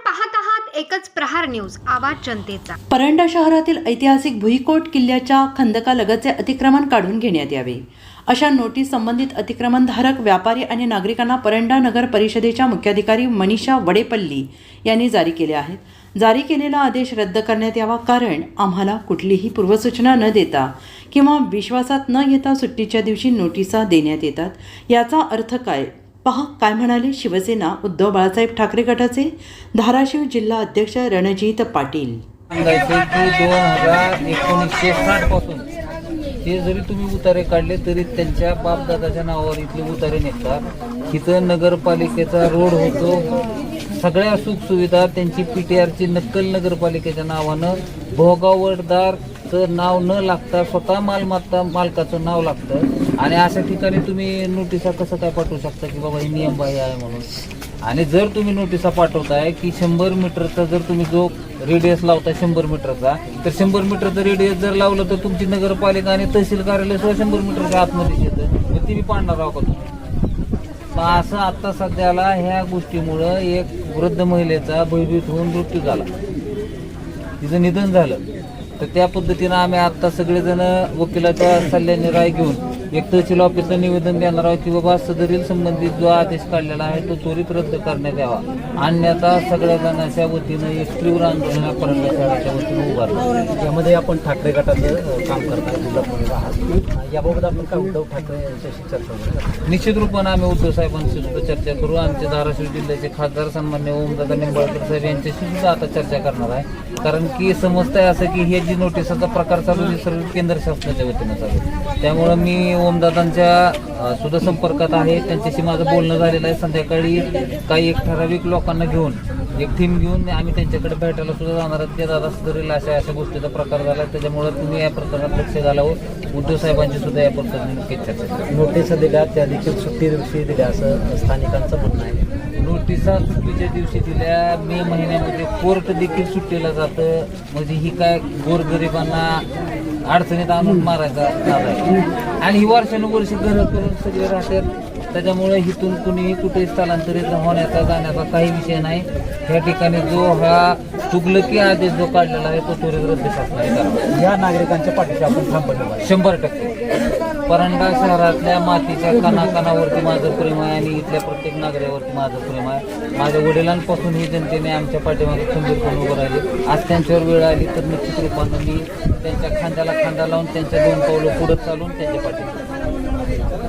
पाहत आहात एकच प्रहार न्यूज आवाज जनतेचा. परंडा शहरातील ऐतिहासिक भुईकोट किल्ल्याच्या खंदकालगतचे अतिक्रमण काढून घेण्यात यावे. अशा नोटीस संबंधित अतिक्रमणधारक व्यापारी आणि नागरिकांना परंडा नगर परिषदेच्या मुख्याधिकारी मनीषा वडेपल्ली यांनी जारी केले आहेत. जारी केलेला आदेश रद्द करण्यात यावा कारण आम्हाला कुठलीही पूर्वसूचना न देता किंवा विश्वासात न घेता सुट्टीच्या दिवशी नोटिसा देण्यात येतात. याचा अर्थ काय? पहा काय म्हणाले शिवसेना उद्धव बाळासाहेब ठाकरे गटाचे? धाराशिव जिल्हा अध्यक्ष रणजित पाटील. सांगायचं की दोन हजार एकोणीसशे साठपासून. ते जरी तुम्ही उतारे काढले तरी त्यांच्या बापदादाच्या नावावर इथले उतारे निघतात. इथं नगरपालिकेचा रोड होतो. सगळ्या सुखसुविधा त्यांची पी टी आरची नक्कल नगरपालिकेच्या नावानं. भोगावरदारचं नाव न लागता स्वतः मालमत्ता मालकाचं नाव लागतं. आणि अशा ठिकाणी तुम्ही नोटिसा कसं काय पाठवू शकता की बाबा हे नियम बाह्य आहे म्हणून? आणि जर तुम्ही नोटिसा पाठवताय की शंभर मीटरचा जर तुम्ही जो रेडियस लावता शंभर मीटरचा तर शंभर मीटरचा रेडियस जर लावलं तर तुमची नगरपालिका आणि तहसील कार्यालय सुद्धा शंभर मीटरच्या आतमध्ये येतं. मग ती मी पाडणार आहो का तुम्ही? असं आता सध्याला ह्या गोष्टीमुळं एक वृद्ध महिलेचा भयभीत होऊन मृत्यू झाला. तिचं निधन झालं. तर त्या पद्धतीनं आम्ही आता सगळेजण वकिलाच्या सल्ल्याने राय घेऊन एक तहसील ऑफिसला निवेदन देणार आहोत की बाबा सदरील संबंधित जो आदेश काढलेला आहे तो त्वरित रद्द करण्यात यावा. अन्यथा सगळ्या जणांच्या वतीनं एक तीव्र आंदोलन आपण शहराच्या वतीनं उभारलं. यामध्ये आपण ठाकरे गटाचं काम करणार जिल्हा आहात. याबाबत आपण काय उद्धव ठाकरे यांच्याशी चर्चा करू? निश्चित रूपानं आम्ही उद्धव साहेबांशी सुद्धा चर्चा करू. आमचे धाराशिव जिल्ह्याचे खासदार सन्मान्य ओमदादा निंबाळकर साहेब यांच्याशी सुद्धा आता चर्चा करणार आहे. कारण की समजतंय असं की हे जी नोटिसाचा प्रकार चालू आहे, सर्व केंद्र शासनाच्या वतीनं चालू त्यामुळं मी ओमदादांच्या सुद्धा संपर्कात आहे. त्यांच्याशी माझं बोलणं झालेलं आहे. संध्याकाळी काही एक ठराविक लोकांना घेऊन एक टीम घेऊन आम्ही त्यांच्याकडे भेटायला सुद्धा जाणार आहोत. की दादा सुधारेल अशा अशा गोष्टीचा प्रकार झाला. त्याच्यामुळे तुम्ही या प्रकारात लक्ष घालावं उद्धव साहेबांची सुद्धा या प्रकाराने नक्कीच चर्चा नोटीसा दिल्या. त्या देखील सुट्टी दिवशी दिल्या असं स्थानिकांचं म्हणणं आहे. नोटिसा सुट्टीच्या दिवशी दिल्या. मे महिन्यामध्ये कोर्ट देखील सुट्टीला जातं. म्हणजे ही काय गोरगरिबांना अडचणीत आणून मारायचा आणि ही वर्षानुवर्षी करून सगळे राहतात. त्याच्यामुळे इथून कुणीही कुठेही स्थलांतरित होण्याचा जाण्याचा काही विषय नाही. ह्या ठिकाणी जो हा तुगलकी आदेश जो काढलेला आहे तो त्वरित रद्द शासनाने करावा. या नागरिकांच्या पाठीशी आपण थांबवलं शंभर टक्के. परांडा शहरातल्या मातीच्या कणाकणावरती माझं प्रेम आहे आणि इथल्या प्रत्येक नागरिकावरती माझं प्रेम आहे. माझ्या वडिलांपासून ही जनतेने आमच्या पाठीमागे खंबीरपणे उभं राहिली? आज त्यांच्यावर वेळ आली तर निश्चित रूपानं मी त्यांच्या खांद्याला खांदा लावून त्यांच्या दोन पावलं पुढं चालून त्यांच्या पाठीमागे.